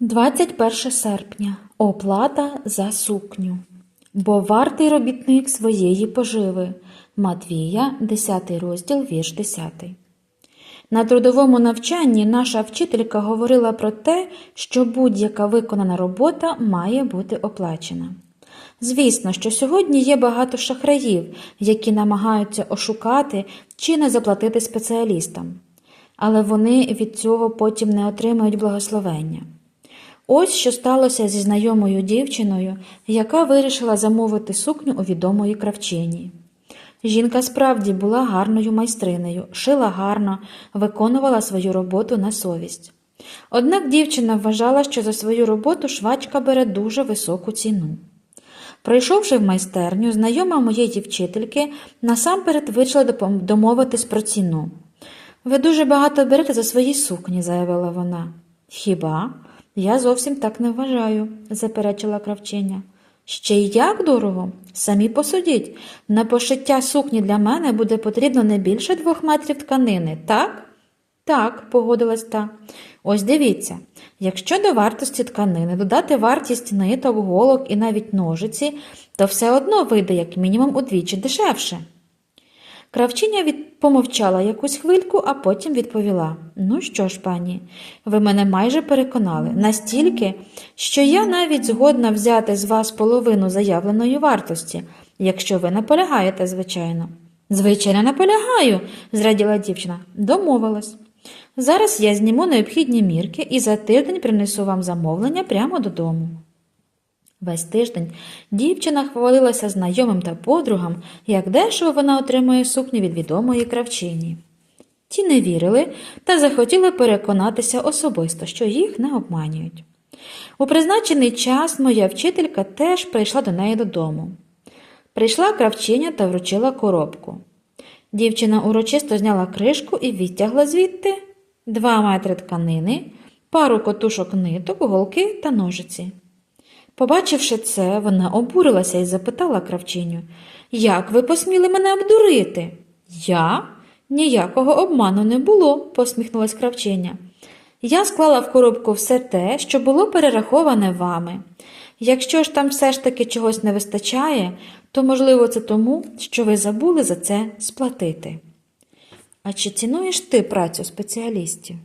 21 серпня. Оплата за сукню. Бо вартий робітник своєї поживи. Матвія, 10 розділ, вірш 10. На трудовому навчанні наша вчителька говорила про те, що будь-яка виконана робота має бути оплачена. Звісно, що сьогодні є багато шахраїв, які намагаються ошукати чи не заплатити спеціалістам, але вони від цього потім не отримають благословення. Ось що сталося зі знайомою дівчиною, яка вирішила замовити сукню у відомої кравчині. Жінка справді була гарною майстринею, шила гарно, виконувала свою роботу на совість. Однак дівчина вважала, що за свою роботу швачка бере дуже високу ціну. Прийшовши в майстерню, знайома моєї вчительки насамперед допом- домовитись про ціну. Ви дуже багато берете за свої сукні, заявила вона. Хіба? Я зовсім так не вважаю, заперечила кравчиня. Ще й як дорого? Самі посудіть. На пошиття сукні для мене буде потрібно не більше двох метрів тканини, так? Так, погодилась та. Ось дивіться, якщо до вартості тканини додати вартість ниток, голок і навіть ножиці, то все одно вийде як мінімум удвічі дешевше. Кравчиня від... помовчала якусь хвильку, а потім відповіла: Ну що ж, пані, ви мене майже переконали настільки, що я навіть згодна взяти з вас половину заявленої вартості, якщо ви наполягаєте, звичайно. Звичайно, наполягаю, зраділа дівчина. Домовилась. Зараз я зніму необхідні мірки і за тиждень принесу вам замовлення прямо додому. Весь тиждень дівчина хвалилася знайомим та подругам, як дешево вона отримує сукню від відомої кравчині. Ті не вірили та захотіли переконатися особисто, що їх не обманюють. У призначений час моя вчителька теж прийшла до неї додому. Прийшла кравчиня та вручила коробку. Дівчина урочисто зняла кришку і відтягла звідти два метри тканини, пару котушок ниток, голки та ножиці. Побачивши це, вона обурилася і запитала кравчиню, як ви посміли мене обдурити? Я? Ніякого обману не було, посміхнулась кравчиня. Я склала в коробку все те, що було перераховане вами. Якщо ж там все ж таки чогось не вистачає, то, можливо, це тому, що ви забули за це сплатити. А чи цінуєш ти працю спеціалістів?